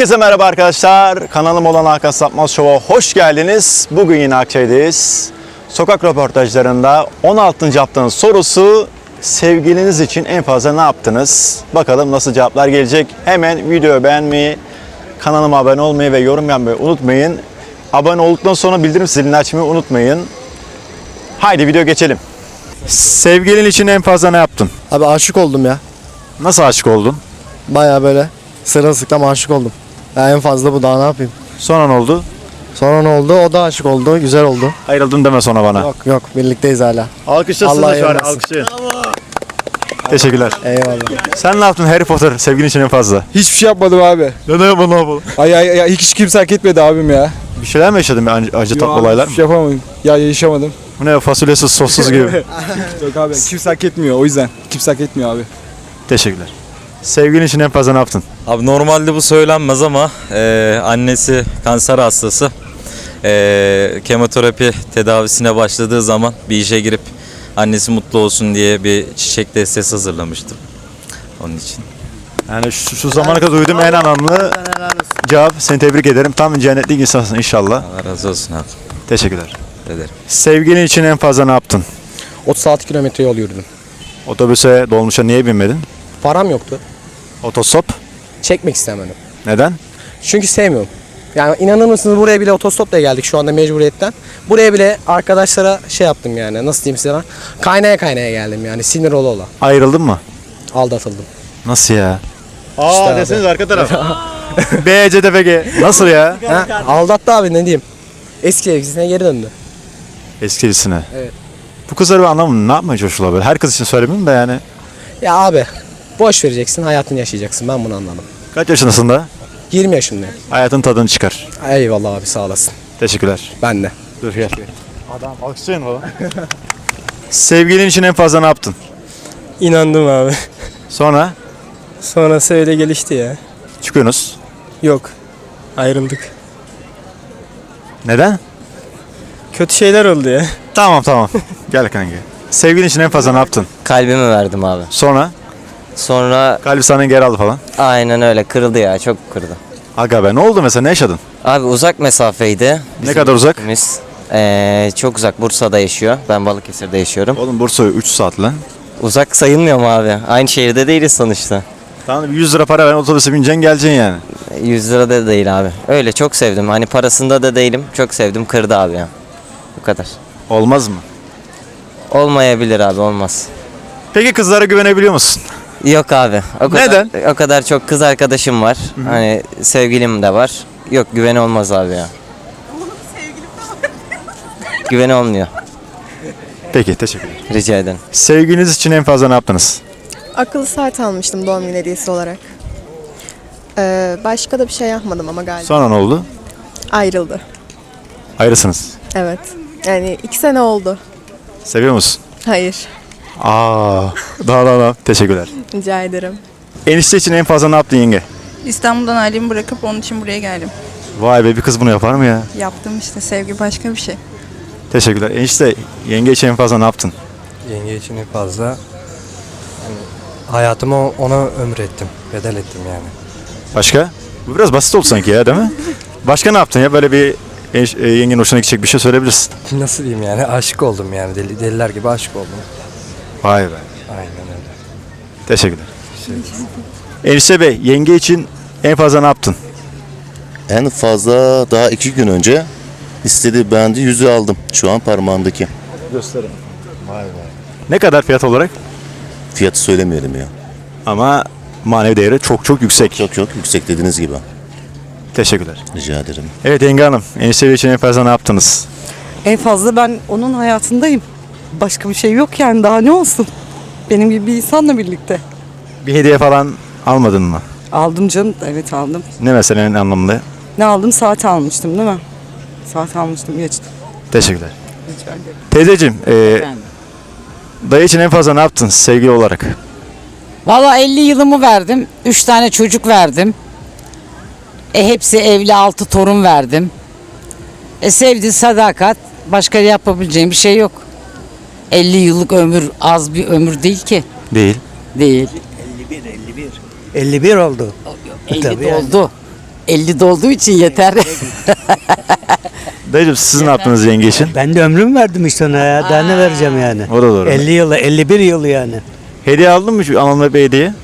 Herkese merhaba arkadaşlar. Kanalım olan Hakan Sapmaz Show'a hoş geldiniz. Bugün yine Akçay'dayız. Sokak röportajlarında 16. haftanın sorusu sevgiliniz için en fazla ne yaptınız? Bakalım nasıl cevaplar gelecek. Hemen videoyu beğenmeyi, kanalıma abone olmayı ve yorum yapmayı unutmayın. Abone olduktan sonra bildirim zilini açmayı unutmayın. Haydi video geçelim. Sevgilin için en fazla ne yaptın? Abi aşık oldum ya. Nasıl aşık oldun? Baya böyle sırılsıklam aşık oldum. Ya en fazla bu daha ne yapayım. Sonra ne oldu? Sonra ne oldu? O da aşık oldu. Güzel oldu. Ayrıldın deme sonra bana. Yok yok birlikteyiz hala. Alkışlasın Allah şöyle eyvallah. alkışlayın. Teşekkürler. Eyvallah. Sen ne yaptın Harry Potter sevgilin için en fazla? Hiçbir şey yapmadım abi. Ne yapalım ne yapalım? Ay ay ay hiç kimse hak etmedi abim ya. Bir şeyler mi yaşadın bir acı, acı tatlı Yok abi, olaylar mı? Hiçbir şey yapamadım. Ya yaşamadım. Bu ne fasulyesiz sossuz gibi. Yok abi kimse hak etmiyor o yüzden. Kimse hak etmiyor abi. Teşekkürler. Sevgilin için en fazla ne yaptın? Abi normalde bu söylenmez ama e, annesi kanser hastası. E, kemoterapi tedavisine başladığı zaman bir işe girip annesi mutlu olsun diye bir çiçek destesi hazırlamıştım. Onun için. Yani şu, şu zamana kadar duyduğum en anlamlı cevap. Seni tebrik ederim. Tam bir cennetlik insansın inşallah. Allah razı olsun abi. Teşekkürler. Ederim. Sevgilin için en fazla ne yaptın? 36 kilometre yol yürüdüm. Otobüse, dolmuşa niye binmedin? Param yoktu. Otostop. Çekmek istemedim. Neden? Çünkü sevmiyorum. Yani inanır mısınız buraya bile otostopla geldik şu anda mecburiyetten. Buraya bile arkadaşlara şey yaptım yani nasıl diyeyim size lan. Kaynaya kaynaya geldim yani sinir ola ola. Ayrıldın mı? Aldatıldım. Nasıl ya? Aa İşte abi. deseniz arka taraf. B, C, D, F, G. Nasıl ya? Ha, aldattı abi ne diyeyim. Eski sevgilisine geri döndü. Eskilisine. Evet. Bu kızları ben anlamadım. Ne yapmaya çalışıyorlar böyle? Her kız için söylemiyorum da yani. Ya abi boş vereceksin hayatını yaşayacaksın ben bunu anladım. Kaç yaşındasın da? 20 yaşındayım. Hayatın tadını çıkar. Eyvallah abi sağ olasın. Teşekkürler. Ben de. Dur gel. Adam alkışlayın falan. Sevgilin için en fazla ne yaptın? İnandım abi. Sonra Sonrası öyle gelişti ya. çıkıyorsunuz. Yok. Ayrıldık. Neden? Kötü şeyler oldu ya. Tamam tamam. gel kanka. Sevgilin için en fazla ne yaptın? Kalbimi verdim abi. Sonra Sonra kalbi sana geri aldı falan. aynen öyle kırıldı ya çok kırdı. Aga be ne oldu mesela ne yaşadın? Abi uzak mesafeydi. Ne kadar uzak? Biz eee, çok uzak Bursa'da yaşıyor. Ben Balıkesir'de yaşıyorum. Oğlum Bursa 3 saat lan. Uzak sayılmıyor mu abi? Aynı şehirde değiliz sonuçta. Tamam 100 lira para ver otobüse bineceksin geleceksin yani. 100 lira da değil abi. Öyle çok sevdim. Hani parasında da değilim. Çok sevdim kırdı abi ya. Bu kadar. Olmaz mı? Olmayabilir abi olmaz. Peki kızlara güvenebiliyor musun? Yok abi. O kadar, Neden? O kadar çok kız arkadaşım var. Hani sevgilim de var. Yok güveni olmaz abi ya. Güveni olmuyor. Peki teşekkürler. Rica ederim. Sevgiliniz için en fazla ne yaptınız? Akıllı saat almıştım doğum günü hediyesi olarak. Ee, başka da bir şey yapmadım ama galiba. Sonra ne oldu? Ayrıldı. Ayrısınız. Evet. Yani iki sene oldu. Seviyor musun? Hayır. Aa, daha daha daha. Teşekkürler. Rica ederim. Enişte için en fazla ne yaptın yenge? İstanbul'dan ailemi bırakıp onun için buraya geldim. Vay be bir kız bunu yapar mı ya? Yaptım işte sevgi başka bir şey. Teşekkürler. Enişte yenge için en fazla ne yaptın? Yenge için en fazla yani hayatımı ona ömür ettim, bedel ettim yani. Başka? Bu biraz basit oldu sanki ya değil mi? Başka ne yaptın ya? Böyle bir enş- e, yengenin hoşuna gidecek bir şey söyleyebilirsin. Nasıl diyeyim yani aşık oldum yani deli, deliler gibi aşık oldum. Vay be. Aynen öyle. Teşekkürler. Enişte Bey, yenge için en fazla ne yaptın? En fazla daha iki gün önce istediği beğendi yüzü aldım. Şu an parmağımdaki. Ne kadar fiyat olarak? Fiyatı söylemeyelim ya. Ama manevi değeri çok çok yüksek. Çok çok yüksek dediğiniz gibi. Teşekkürler. Rica ederim. Evet Yenge Hanım, enişte Bey için en fazla ne yaptınız? En fazla ben onun hayatındayım. Başka bir şey yok yani daha ne olsun. Benim gibi bir insanla birlikte. Bir hediye falan almadın mı? Aldım canım. Evet aldım. Ne mesela en anlamlı? Ne aldım? Saat almıştım değil mi? Saat almıştım geçti. Teşekkürler. Rica ederim. Teyzeciğim, e, dayı için en fazla ne yaptın sevgili olarak? Valla 50 yılımı verdim. 3 tane çocuk verdim. E hepsi evli 6 torun verdim. E sevdi sadakat. Başka yapabileceğim bir şey yok. 50 yıllık ömür az bir ömür değil ki. Değil. Değil. 51 oldu. 50 oldu. 50 dolduğu için yeter. Dayıcım siz ne yaptınız yenge için? Ben de ömrüm verdim işte ona ya. Daha ne vereceğim yani? O da doğru. 50 yılı, 51 yıl yani. Hediye aldın mı şu anlamda bir hediye?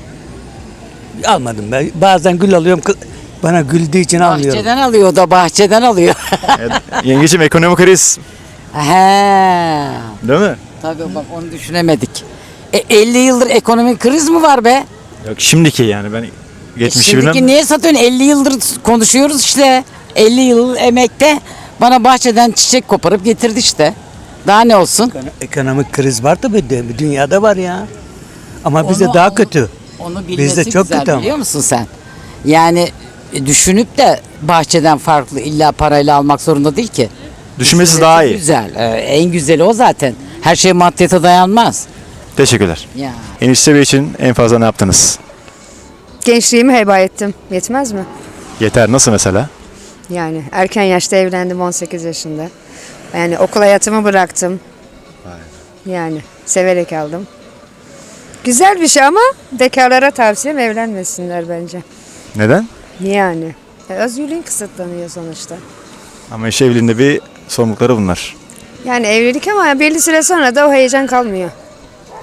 Almadım ben. Bazen gül alıyorum. kı- Bana güldüğü için almıyorum. bahçeden alıyor o da bahçeden alıyor. Evet, Yengeciğim ekonomik kriz He. değil mi? Tabii bak onu düşünemedik. E, 50 yıldır ekonomik kriz mi var be? Yok şimdiki yani ben geçmişi Şimdiki bilmem. niye satıyorsun? 50 yıldır konuşuyoruz işte. 50 yıl emekte bana bahçeden çiçek koparıp getirdi işte. Daha ne olsun? Ekonomik kriz var tabii de dünyada var ya. Ama bizde Onu- daha onu- kötü. Onu bilmesi Bizde çok güzel kötü ama. biliyor musun sen? Yani e, düşünüp de bahçeden farklı illa parayla almak zorunda değil ki. Düşünmesi Düşünmesi daha iyi. Güzel. Ee, en güzeli o zaten. Her şey maddiyata dayanmaz. Teşekkürler. Ya. Enişte Bey için en fazla ne yaptınız? Gençliğimi heba ettim. Yetmez mi? Yeter nasıl mesela? Yani erken yaşta evlendim 18 yaşında. Yani okul hayatımı bıraktım. Yani severek aldım. Güzel bir şey ama bekarlara tavsiyem evlenmesinler bence. Neden? Yani. E, Özgürlüğün kısıtlanıyor sonuçta. Ama iş evliliğinde bir sorumlulukları bunlar. Yani evlilik ama belli süre sonra da o heyecan kalmıyor.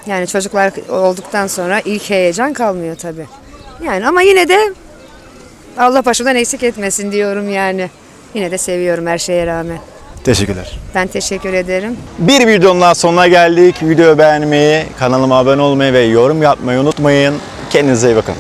Yani çocuklar olduktan sonra ilk heyecan kalmıyor tabii. Yani ama yine de Allah başımdan eksik etmesin diyorum yani. Yine de seviyorum her şeye rağmen. Teşekkürler. Ben teşekkür ederim. Bir videonun daha sonuna geldik. Videoyu beğenmeyi, kanalıma abone olmayı ve yorum yapmayı unutmayın. Kendinize iyi bakın.